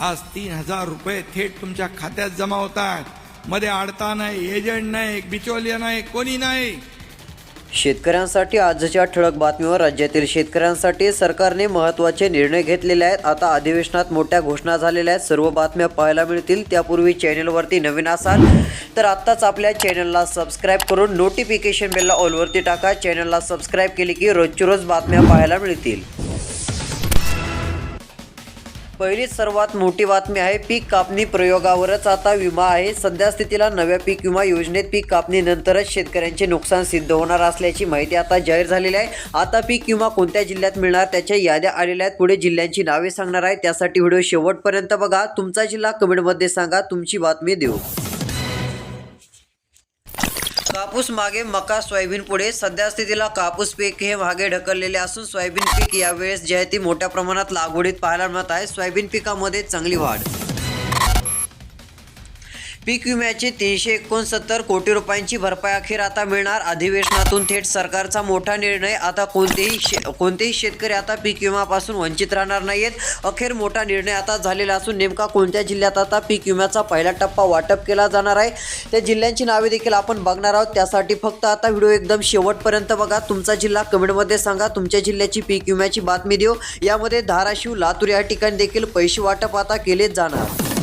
आज तीन हजार रुपये थेट तुमच्या खात्यात जमा होत आहेत मध्ये आडता नाही एजंट नाही बिचौलिया नाही कोणी नाही. शेतकऱ्यांसाठी आजच्या ठळक बातमीवर राज्यातील शेतकऱ्यांसाठी सरकारने महत्त्वाचे निर्णय घेतलेले आहेत. आता अधिवेशनात मोठ्या घोषणा झालेल्या आहेत. सर्व बातम्या पाहायला मिळतील. त्यापूर्वी चॅनलवरती नवीन असाल तर आत्ताच आपल्या चॅनलला सबस्क्राईब करून नोटिफिकेशन बेलला ऑलवरती टाका. चॅनलला सबस्क्राईब केली की रोजची रोज बातम्या पाहायला मिळतील. पहिली सर्वात मोठी बातमी आहे पीक कापणी प्रयोगावरच. आता विमा आहे. सध्या स्थितीला नव्या पीक विमा योजनेत पीक कापणीनंतरच शेतकऱ्यांचे नुकसान सिद्ध होणार असल्याची माहिती आता जाहीर झालेली आहे. आता पीक विमा कोणत्या जिल्ह्यात मिळणार त्याच्या याद्या आलेल्या आहेत. पुढे जिल्ह्यांची नावे सांगणार आहे. त्यासाठी व्हिडिओ शेवटपर्यंत बघा. तुमचा जिल्हा कमेंटमध्ये सांगा. तुमची बातमी देऊ. कापूस मागे मका सोयाबीन पुढे. सध्या स्थितीला कापूस पीक हे मागे ढकललेले असून सोयाबीन पीक यावेळेस जे आहे ती मोठ्या प्रमाणात लागवडीत पाहायला मिळत आहे. सोयाबीन पिकामध्ये चांगली वाढ पीक विम्याचे तीनशे एकोणसत्तर कोटी रुपयांची भरपाई अखेर आता मिळणार. अधिवेशनातून थेट सरकारचा मोठा निर्णय. आता कोणतेही शे कोणतेही शेतकरी आता पीक विम्यापासून वंचित राहणार नाहीत अखेर मोठा निर्णय आता झालेला असून नेमका कोणत्या जिल्ह्यात आता पीक विम्याचा पहिला टप्पा वाटप केला जाणार आहे? त्या जिल्ह्यांची नावे देखील आपण बघणार आहोत. त्यासाठी फक्त आता व्हिडिओ एकदम शेवटपर्यंत बघा. तुमचा जिल्हा कमेंटमध्ये सांगा. तुमच्या जिल्ह्याची पीक विम्याची बातमी देऊ. यामध्ये धाराशिव लातूर या ठिकाणी देखील पैसे वाटप आता केलेच जाणार.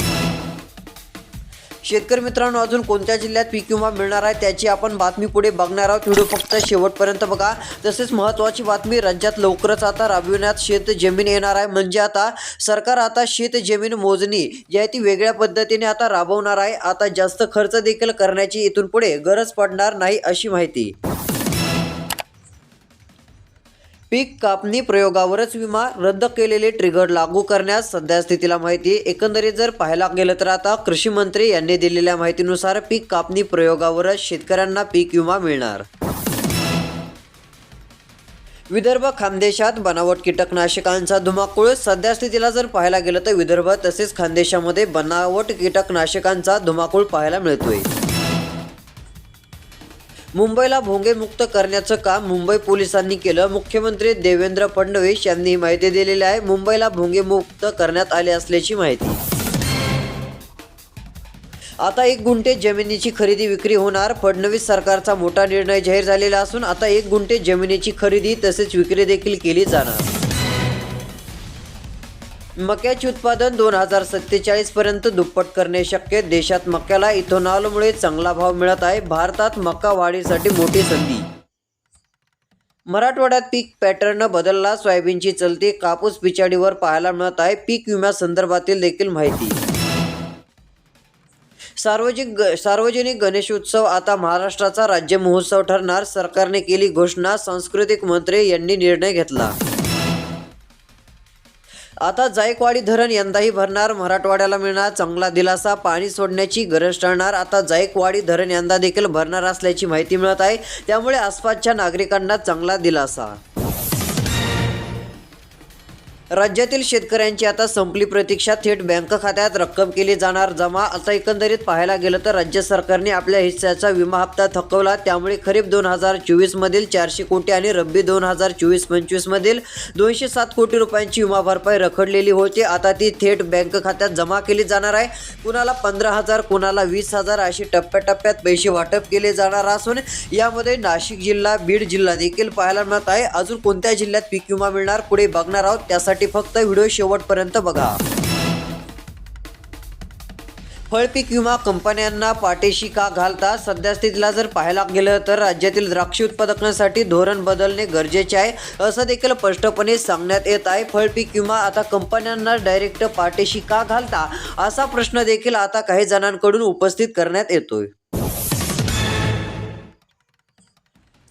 शेतकरी मित्रांनो अजून कोणत्या जिल्ह्यात पीक विमा मिळणार आहे त्याची आपण बातमी पुढे बघणार आहोत. व्हिडिओ फक्त शेवटपर्यंत बघा. तसेच महत्त्वाची बातमी राज्यात लवकरच आता राबविण्यात शेत जमीन येणार आहे. म्हणजे आता सरकार आता शेत जमीन मोजणी जी आहे ती वेगळ्या पद्धतीने आता राबवणार आहे. आता जास्त खर्च देखील करण्याची इथून पुढे गरज पडणार नाही अशी माहिती. पीक कापणी प्रयोगावरच विमा रद्द केलेले ट्रिगर लागू करण्यास सध्या स्थितीला माहिती एकंदरीत जर पाहायला गेलं तर आता कृषी मंत्री यांनी दिलेल्या माहितीनुसार पीक कापणी प्रयोगावरच शेतकऱ्यांना पीक विमा मिळणार. विदर्भ खानदेशात बनावट कीटकनाशकांचा धुमाकूळ सध्या स्थितीला जर पाहायला गेलं तर विदर्भ तसेच खानदेशामध्ये बनावट कीटकनाशकांचा धुमाकूळ पाहायला मिळतोय. मुंबईला भोंगेमुक्त करण्याचं काम मुंबई पोलिसांनी केलं. मुख्यमंत्री देवेंद्र फडणवीस यांनी ही माहिती दिलेली आहे. मुंबईला भोंगेमुक्त करण्यात आले असल्याची माहिती. आता एक गुंठे जमिनीची खरेदी विक्री होणार. फडणवीस सरकारचा मोठा निर्णय जाहीर झालेला असून आता एक गुंठे जमिनीची खरेदी तसेच विक्री देखील केली जाणार. मक्याचे उत्पादन दोन हजार सत्तेचाळीस पर्यंत दुप्पट करणे शक्य. देशात मक्याला इथेनॉलमुळे चांगला भाव मिळत आहे. भारतात मका वाढीसाठी मोठी संधी. मराठवाड्यात पीक पॅटर्न बदलला. सोयाबीनची चलती कापूस पिछाडीवर पाहायला मिळत आहे. पीक विम्यासंदर्भातील देखील माहिती. सार्वजनिक ग सार्वजनिक गणेशोत्सव आता महाराष्ट्राचा राज्य महोत्सव ठरणार. सरकारने केली घोषणा. सांस्कृतिक मंत्री यांनी निर्णय घेतला. आता जायकवाडी धरण यंदाही भरणार मराठवाड्याला मिळणार चांगला दिलासा पाणी सोडण्याची गरज ठरणार. आता जायकवाडी धरण यंदा देखील भरणार असल्याची माहिती मिळत आहे. त्यामुळे आसपासच्या नागरिकांना चांगला दिलासा. राज्यातील शेतकऱ्यांची आता संपली प्रतीक्षा. थेट बँक खात्यात रक्कम केली जाणार. जमा आता एकंदरीत पाहायला गेलं तर राज्य सरकारने आपल्या हिस्स्याचा विमा हप्ता थकवला. त्यामुळे खरीप दोन हजार चोवीसमधील चारशे कोटी आणि रब्बी दोन हजार चोवीस पंचवीसमधील दोनशे सात कोटी रुपयांची विमा भरपाई रखडलेली होती. आता ती थेट बँक खात्यात जमा केली जाणार आहे. कुणाला पंधरा हजार कुणाला वीस हजार अशी टप्प्याटप्प्यात पैसे वाटप केले जाणार असून यामध्ये नाशिक जिल्हा बीड जिल्हा देखील पाहायला मिळत आहे. अजून कोणत्या जिल्ह्यात पीक विमा मिळणार पुढे बघणार आहोत. त्यासाठी फक्त व्हिडिओ शेवटपर्यंत बघा. फळपीक विमा कंपन्यांना पाठीशी का घालता? सध्या स्थितीला जर पाहायला गेलं तर राज्यातील द्राक्ष उत्पादकांसाठी धोरण बदलणे गरजेचे आहे असं देखील स्पष्टपणे सांगण्यात येत आहे. फळपीक विमा आता कंपन्यांना डायरेक्ट पाठीशी का घालता? असा प्रश्न देखील आता काही जणांकडून उपस्थित करण्यात येतोय.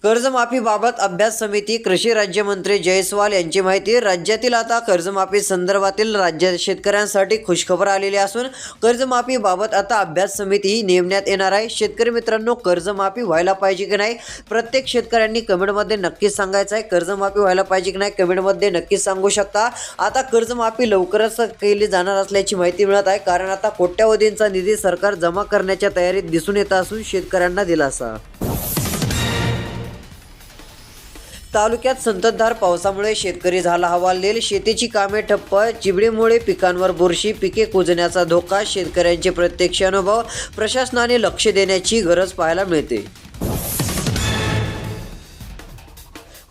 कर्जमाफीबाबत अभ्यास समिती कृषी राज्यमंत्री जयस्वाल यांची माहिती. राज्यातील आता कर्जमाफी संदर्भातील राज्य शेतकऱ्यांसाठी खुशखबर आलेली असून कर्जमाफीबाबत आता अभ्यास समिती ही नेमण्यात येणार आहे. शेतकरी मित्रांनो कर्जमाफी व्हायला पाहिजे की नाही? प्रत्येक शेतकऱ्यांनी कमेंटमध्ये नक्कीच सांगायचं आहे. कर्जमाफी व्हायला पाहिजे की नाही कमेंटमध्ये नक्कीच सांगू शकता. आता कर्जमाफी लवकरच केली जाणार असल्याची माहिती मिळत आहे. कारण आता कोट्यावधींचा निधी सरकार जमा करण्याच्या तयारीत दिसून येत असून शेतकऱ्यांना दिलासा. तालुक्यात संततधार पावसामुळे शेतकरी झाला हवालदिल. शेतीची कामे ठप्प चिबडीमुळे पिकांवर बुरशी पिके कुजण्याचा धोका शेतकऱ्यांचे प्रत्यक्ष अनुभव प्रशासनाने लक्ष देण्याची गरज पाहायला मिळते.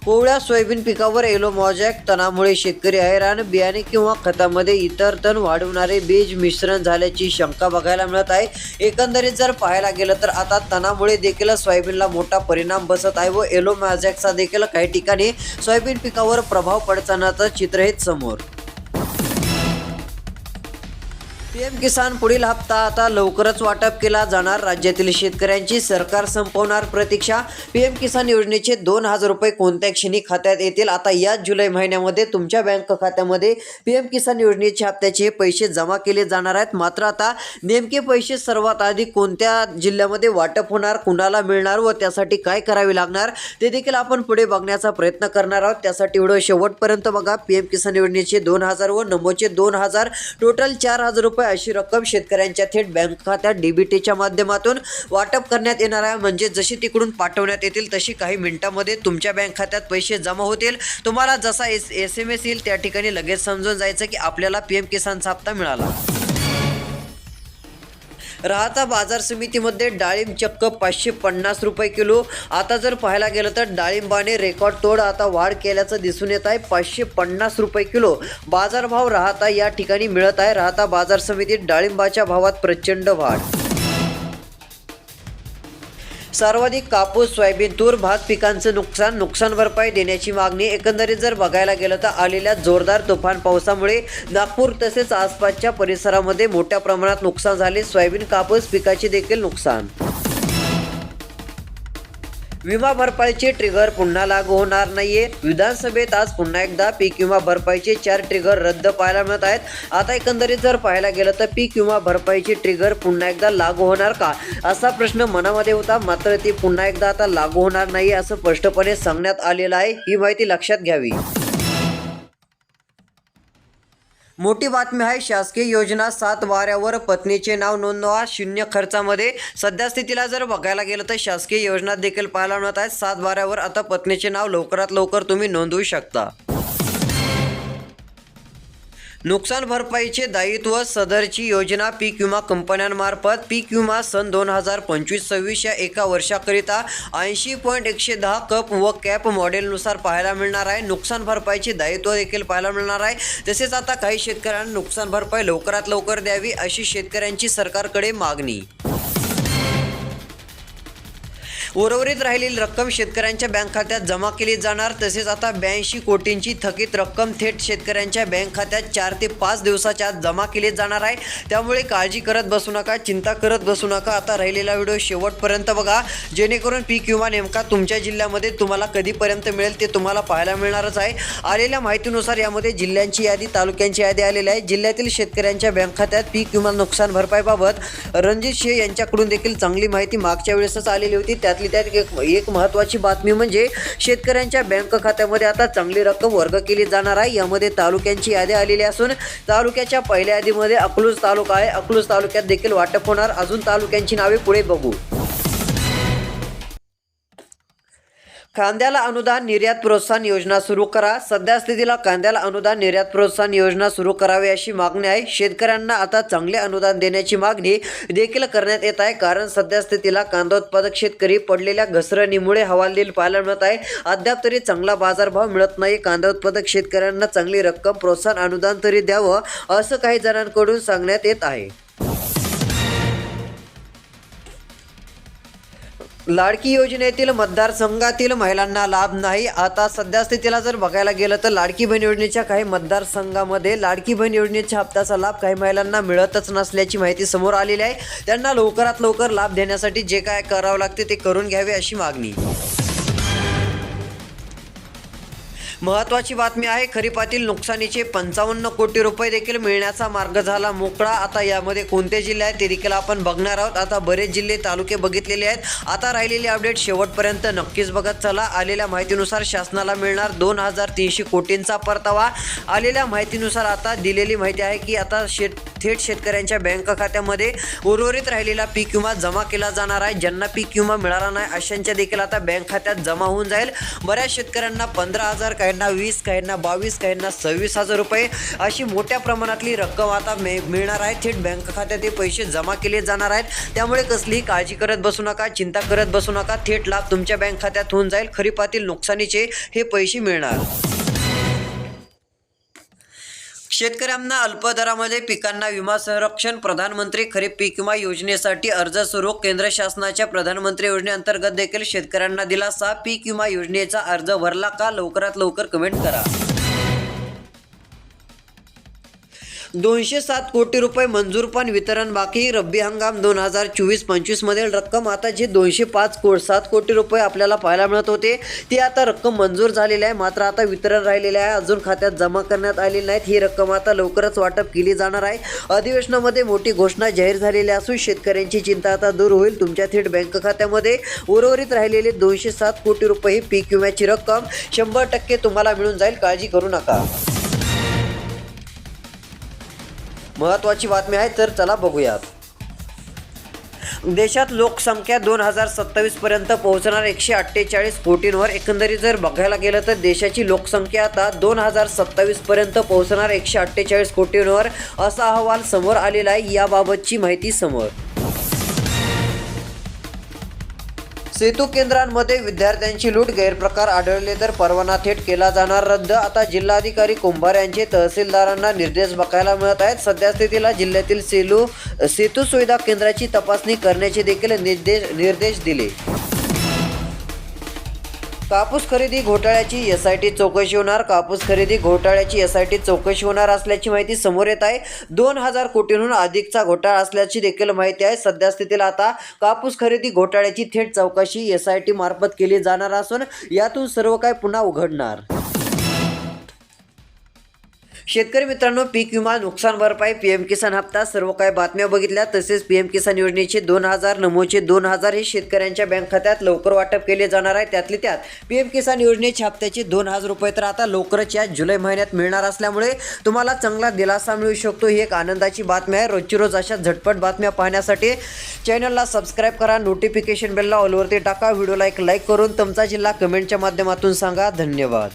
कोवळ्या सोयाबीन पिकावर एलो मॉजॅक तणामुळे शेतकरी हैराण बियाणे किंवा खतामध्ये इतर तण वाढवणारे बीज मिश्रण झाल्याची शंका बघायला मिळत आहे. एकंदरीत जर पाहायला गेलं तर आता तणामुळे देखील सोयाबीनला मोठा परिणाम बसत आहे व एलो मॉजॅकचा देखील काही ठिकाणी सोयाबीन पिकावर प्रभाव पडतानाचं चित्र हेच समोर. पीएम किसान पुढील हप्ता आता लवकरच वाटप केला जाणार. राज्यातील शेतकऱ्यांची सरकार संपवणार प्रतीक्षा. पीएम किसान योजनेचे दोन हजार रुपये कोणत्या क्षणी खात्यात येतील? आता या जुलै महिन्यामध्ये तुमच्या बँक खात्यामध्ये पीएम किसान योजनेचे हप्त्याचे पैसे जमा केले जाणार आहेत. मात्र आता नेमके पैसे सर्वात आधी कोणत्या जिल्ह्यामध्ये वाटप होणार कुणाला मिळणार व त्यासाठी काय करावे लागणार ते देखील आपण पुढे बघण्याचा प्रयत्न करणार आहोत. त्यासाठी व्हिडिओ शेवटपर्यंत बघा. पीएम किसान योजनेचे दोन हजार व नमोचे दोन हजार. टोटल चार हजार रुपये अशी रक्कम शेतकऱ्यांच्या थेट बँक खात्यात डीबीटीच्या माध्यमातून वाटप करण्यात येणार आहे. म्हणजे जशी तिकडून पाठवण्यात येतील तशी काही मिनिटांमध्ये तुमच्या बँक खात्यात पैसे जमा होतील. तुम्हाला जसा एस एस एम एस येईल त्या ठिकाणी लगेच समजून जायचं की आपल्याला पी एम किसानचा हप्ता मिळाला. राहता बाजार समितीमध्ये डाळिंब चक्क पाचशे पन्नास रुपये किलो. आता जर पाहायला गेलं तर डाळिंबाने रेकॉर्ड तोड आता वाढ केल्याचं दिसून येत आहे. पाचशे पन्नास रुपये किलो. बाजारभाव राहता या ठिकाणी मिळत आहे. राहता बाजार समितीत डाळिंबाच्या भावात प्रचंड वाढ. सर्वाधिक कापूस सोयाबीन तूर भात पिकांचं नुकसान नुकसान भरपाई देण्याची मागणी. एकंदरीत जर बघायला गेलं तर आलेल्या जोरदार तुफान पावसामुळे नागपूर तसेच आसपासच्या परिसरामध्ये मोठ्या प्रमाणात नुकसान झाले. सोयाबीन कापूस पिकाचे देखील नुकसान. विमा भरपाईचे ट्रिगर पुन्हा लागू होणार नाहीये. विधानसभेत आज पुन्हा एकदा पीक विमा भरपाईचे चार ट्रिगर रद्द पाहायला मिळत आहेत. आता एकंदरीत जर पाहायला गेलं तर पीक विमा भरपाईचे ट्रिगर पुन्हा एकदा लागू होणार का? असा प्रश्न मनामध्ये होता मात्र ती पुन्हा एकदा आता लागू होणार नाही असं स्पष्टपणे सांगण्यात आलेलं आहे. ही माहिती लक्षात घ्यावी. मोठी बातमी आहे शासकीय योजना सात वाऱ्यावर पत्नीचे नाव नोंदवा शून्य खर्चामध्ये. सध्या स्थितीला जर बघायला गेलं तर शासकीय योजना देखील पाहायला मिळत आहेत सात वाऱ्यावर आता पत्नीचे नाव लवकरात लवकर तुम्ही नोंदवू शकता. नुकसान भरपाईचे दायित्व सदरची योजना पीक विमा कंपन्यांमार्फत पीक विमा सन दोन हजार पंचवीस सव्वीस या एका वर्षाकरिता ऐंशी पॉईंट एकशे दहा कप व कॅप मॉडेलनुसार पाहायला मिळणार आहे. नुकसान भरपाईचे दायित्व देखील पाहायला मिळणार आहे. तसेच आता काही शेतकऱ्यांना नुकसान भरपाई लवकरात लवकर द्यावी अशी शेतकऱ्यांची सरकारकडे मागणी. उर्वरित राहिलेली रक्कम शेतकऱ्यांच्या बँक खात्यात जमा केली जाणार. तसेच आता ब्याऐंशी कोटींची थकीत रक्कम थेट शेतकऱ्यांच्या बँक खात्यात चार ते पाच दिवसाच्या आत जमा केली जाणार आहे. त्यामुळे काळजी करत बसू नका चिंता करत बसू नका. आता राहिलेला व्हिडिओ शेवटपर्यंत बघा. जेणेकरून पीक विमा नेमका तुमच्या जिल्ह्यामध्ये तुम्हाला कधीपर्यंत मिळेल ते तुम्हाला पाहायला मिळणारच आहे. आलेल्या माहितीनुसार यामध्ये जिल्ह्यांची यादी तालुक्यांची यादी आलेली आहे. जिल्ह्यातील शेतकऱ्यांच्या बँक खात्यात पीक विमा नुकसान भरपाईबाबत रणजित शेह यांच्याकडून देखील चांगली माहिती मागच्या वेळेसच आलेली होती. त्यात त्यातली त्यात एक एक महत्त्वाची बातमी म्हणजे शेतकऱ्यांच्या बँक खात्यामध्ये आता चांगली रक्कम वर्ग केली जाणार आहे. यामध्ये तालुक्यांची यादी आलेली असून तालुक्याच्या पहिल्या यादीमध्ये अकलूज तालुका आहे. अकलूज तालुक्यात देखील वाटप होणार. अजून तालुक्यांची नावे पुढे बघू. कांद्याला अनुदान निर्यात प्रोत्साहन योजना सुरू करा. सध्या स्थितीला कांद्याला अनुदान निर्यात प्रोत्साहन योजना सुरू करावी अशी मागणी आहे. शेतकऱ्यांना आता चांगले अनुदान देण्याची मागणी देखील करण्यात येत आहे. कारण सध्या स्थितीला कांदा उत्पादक शेतकरी पडलेल्या घसरणीमुळे हवालदिल पाहायला मिळत आहे. अद्याप तरी चांगला बाजारभाव मिळत नाही. कांदा उत्पादक शेतकऱ्यांना चांगली रक्कम प्रोत्साहन अनुदान तरी द्यावं असं काही जणांकडून सांगण्यात येत आहे. लाडकी योजनेतील मतदारसंघातील महिलांना लाभ नाही. आता सध्या स्थितीला जर बघायला गेलं तर लाडकी बहीण योजनेच्या काही मतदारसंघामध्ये लाडकी बहीण योजनेच्या हप्त्याचा लाभ काही महिलांना मिळतच नसल्याची माहिती समोर आलेली आहे. त्यांना लवकरात लवकर लाभ देण्यासाठी जे काय करावं लागते ते करून घ्यावे अशी मागणी. महत्वाची बातमी आहे खरीपातील नुकसानीचे पंचावन्न कोटी रुपये देखील मिळण्याचा मार्ग झाला. मोकळा आता यामध्ये कोणते जिल्हे आहेत ते देखील आपण बघणार आहोत. आता बरेच जिल्हे तालुके बघितलेले आहेत. आता राहिलेले अपडेट शेवटपर्यंत नक्कीच बघत चला. आलेल्या माहितीनुसार शासनाला मिळणार दोन हजार तीनशे कोटींचा परतावा. आलेल्या माहितीनुसार आता दिलेली माहिती आहे की आता शेत थेट शेतकऱ्यांच्या बँक खात्यामध्ये उर्वरित राहिलेला पीक विमा जमा केला जाणार आहे. ज्यांना पीक विमा मिळाला नाही अशांच्या देखील आता बँक खात्यात जमा होऊन जाईल. बऱ्याच शेतकऱ्यांना पंधरा हजार काही काहींना वीस काहींना बावीस काहींना सव्वीस हजार रुपये अशी मोठ्या प्रमाणातली रक्कम आता मे मिळणार आहे. थेट बँक खात्यात हे पैसे जमा केले जाणार आहेत. त्यामुळे कसलीही काळजी करत बसू नका चिंता करत बसू नका. थेट लाभ तुमच्या बँक खात्यात होऊन जाईल खरीपातील नुकसानीचे हे पैसे मिळणार. शेतकऱ्यांना अल्पदरामध्ये पिकांना विमा संरक्षण प्रधानमंत्री खरीप पीक विमा योजनेसाठी अर्ज सुरू केंद्र शासनाच्या प्रधानमंत्री योजनेअंतर्गत देखील शेतकऱ्यांना दिलासा. पीक विमा योजनेचा अर्ज भरला का? लवकरात लवकर कमेंट करा. दोनशे सात कोटी रुपये मंजूर पण वितरण बाकी. रब्बी हंगाम दोन हजार चोवीस पंचवीस मधील रक्कम आता जी दोनशे पाच को सात कोटी रुपये आपल्याला पाहायला मिळत होते ती आता रक्कम मंजूर झालेली आहे. मात्र आता वितरण राहिलेले आहे. अजून खात्यात जमा करण्यात आलेली नाहीत. ही रक्कम आता लवकरच वाटप केली जाणार आहे. अधिवेशनामध्ये मोठी घोषणा जाहीर झालेली असून शेतकऱ्यांची चिंता आता दूर होईल. तुमच्या थेट बँक खात्यामध्ये उर्वरित राहिलेले दोनशे सात कोटी रुपये ही पीक विम्याची रक्कम शंभर टक्के तुम्हाला मिळून जाईल. काळजी करू नका. महत्त्वाची बातमी आहे तर चला बघूयात. देशात लोकसंख्या दोन हजार सत्तावीस पर्यंत पोहोचणार एकशे अठ्ठेचाळीस कोटींवर. एकंदरीत जर बघायला गेलं तर देशाची लोकसंख्या आता दोन हजार सत्तावीस पर्यंत पोहोचणार एकशे अठ्ठेचाळीस कोटींवर. असा अहवाल समोर आलेला आहे याबाबतची माहिती समोर. सेतू केंद्रांमध्ये विद्यार्थ्यांची लूट गैरप्रकार आढळले तर परवाना थेट केला जाणार रद्द. आता जिल्हाधिकारी कुंभार यांचे तहसीलदारांना निर्देश बघायला मिळत आहेत. सध्या स्थितीला जिल्ह्यातील सेलू सेतू सुविधा केंद्राची तपासणी करण्याचे देखील निर्देश निर्देश दिले. कापूस खरेदी घोटाळ्याची एस आय टी चौकशी होणार. कापूस खरेदी घोटाळ्याची एस आय टी चौकशी होणार असल्याची माहिती समोर येत आहे. दोन हजार कोटींहून अधिकचा घोटाळा असल्याची देखील माहिती आहे. सध्या स्थितीला आता कापूस खरेदी घोटाळ्याची थेट चौकशी एस आय टी मार्फत केली जाणार असून यातून सर्व काय पुन्हा उघडणार. शेतकरी मित्रांनो पीक विमा नुकसान भरपाई पी एम किसान हप्ता सर्व काही बातम्या बघितल्या. तसेच पी एम किसान योजनेचे दोन हजार नमोचे दोन हजार हे शेतकऱ्यांच्या बँक खात्यात लवकर वाटप केले जाणार आहे. त्यातले त्यात पी एम किसान योजनेच्या हप्त्याचे दोन हजार रुपये तर आता लवकरच या जुलै महिन्यात मिळणार असल्यामुळे तुम्हाला चांगला दिलासा मिळू शकतो. ही एक आनंदाची बातमी आहे. रोजची रोज अशा झटपट बातम्या पाहण्यासाठी चॅनलला सबस्क्राईब करा नोटिफिकेशन बेलला ऑलवरती टाका व्हिडिओला एक लाईक करून तुमचा जिल्हा कमेंटच्या माध्यमातून सांगा. धन्यवाद.